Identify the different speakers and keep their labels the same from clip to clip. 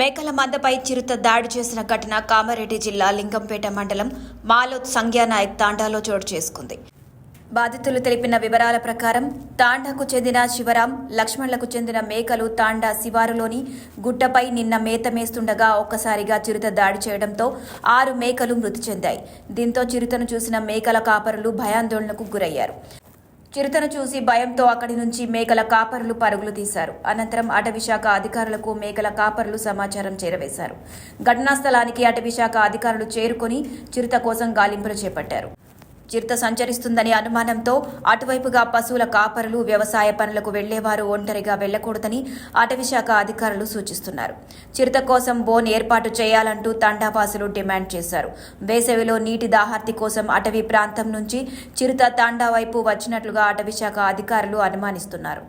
Speaker 1: మేకల మందపై చిరుత దాడి చేసిన ఘటన కామారెడ్డి జిల్లా లింగంపేట మండలం మాలోత్ సంఘ్యానాయక్ తాండాలో చోటు చేసుకుంది బాధితులు తెలిపిన వివరాల ప్రకారం తాండాకు చెందిన శివరాం లక్ష్మణ్లకు చెందిన మేకలు తాండా శివారులోని గుట్టపై నిన్న మేత మేస్తుండగా ఒక్కసారిగా చిరుత దాడి చేయడంతో ఆరు మేకలు మృతి చెందాయి దీంతో చిరుతను చూసిన మేకల కాపరులు భయాందోళనకు గురయ్యారు చిరుతను చూసి భయంతో అక్కడి నుంచి మేకల కాపరులు పరుగులు తీశారు అనంతరం అటవీశాఖ అధికారులకు మేకల కాపరులు సమాచారం చేరవేశారు ఘటనా స్థలానికి అటవీశాఖ అధికారులు చేరుకొని చిరుత కోసం గాలింపులు చేపట్టారు చిరుత సంచరిస్తుందనే అనుమానంతో అటువైపుగా పశువుల కాపరులు వ్యవసాయ పనులకు వెళ్లేవారు ఒంటరిగా వెళ్లకూడదని అటవీశాఖ అధికారులు సూచిస్తున్నారు చిరుత కోసం బోన్ ఏర్పాటు చేయాలంటూ తండావాసులు డిమాండ్ చేశారు వేసవిలో నీటి దాహార్తి కోసం అటవీ ప్రాంతం నుంచి చిరుత తాండా వైపు వచ్చినట్లుగా అటవీశాఖ అధికారులు అనుమానిస్తున్నారు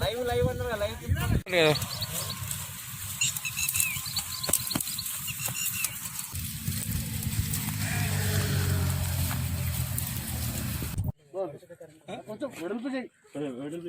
Speaker 2: లైవ్ లైవ్ అన్నారు లైవ్ కొంచెం వెడల్పు చేయి వెడల్పు